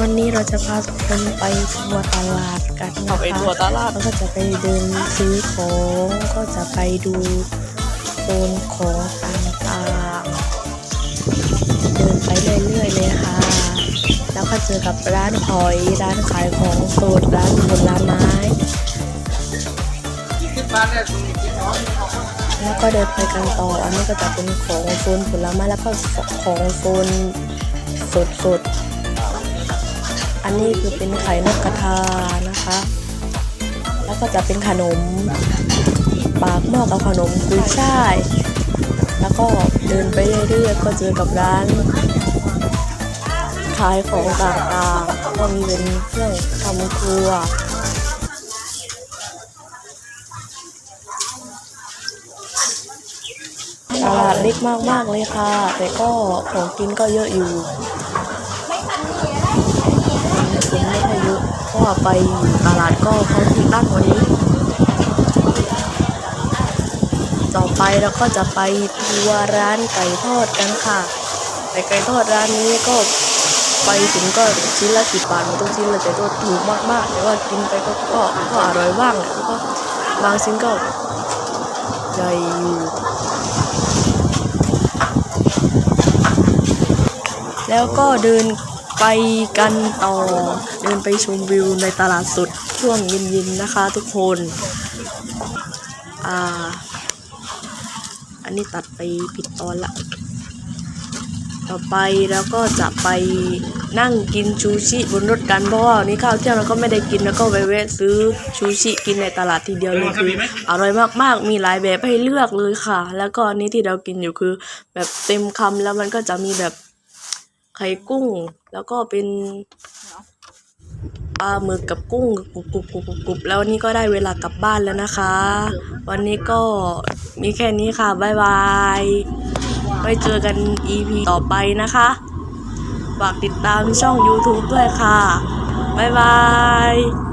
วันนี้เราจะพาทุกคนไปทัวร์ตลาดกันเอานะไปคะทัวร์ตลาด แล้วก็จะไปเดินซื้อของก็จะไปดูโซนของต่างๆเดินไปเรื่อยๆเลยค่ะ แล้วก็เจอกับร้านหอยร้านขายของสดร้านผลไม้ แล้วก็เดินไปกันต่อ อันนี้ก็จะเป็นของโซนผลไม้แล้วก็ของโซนสดสดๆ อันนี้คือเป็นไข่นกกระทานะคะ แล้วก็จะเป็นขนม ปากหม้อกับขนมกุยช่าย แล้วก็เดินไปเรื่อยๆก็เจอกับร้านขายของต่างๆก็มีเป็นเครื่องทำครัวตลาดเล็กมากๆเลยค่ะ แต่ก็ของกินก็เยอะอยู่คนไม่ค่อย เยอะเพราะว่าไปตลาดก็เขาที่ตั้งวันนี้ ต่อไปเราก็จะไปทัวร์ร้านไก่ทอดกันค่ะแต่ไก่ทอดร้านนี้ก็ไปถึงก็ชิ้นละสิบบาทหมดทุกชิ้นเลยแต่ก็ถูกมากๆแต่ว่ากินไปก็ก็ก็อร่อยบ้างแหละแล้วก็บางชิ้นก็ใหญ่อยู่แล้วก็เดิน ไปกันต่อ เดินไปชมวิวในตลาดสดช่วงเย็นๆนะคะทุกคน อ่า อันนี้ตัดไปผิดตอนละ ต่อไปแล้วก็จะไปนั่งกินชูชิบนรถกันเพราะว่าวันนี้ข้าวเที่ยงเราก็ไม่ได้กินแล้วก็ไปแวะซื้อชูชิกินในตลาดทีเดียวเลยคืออร่อยมากๆมีหลายแบบให้เลือกเลยค่ะ แล้วก็อันนี้ที่เรากินอยู่คือ แบบเต็มคำแล้วมันก็จะมีแบบ ไข่กุ้ง แล้วก็เป็นปลาหมึกกับกุ้งกรุบกรุบกรุบกรุบกรุบแล้วนี่ก็ได้เวลากลับบ้านแล้วนะคะ วันนี้ก็มีแค่นี้ค่ะ บ๊ายบาย ไว้เจอกัน EP ต่อไปนะคะ ฝากติดตามช่อง YouTube ด้วยค่ะ บ๊ายบาย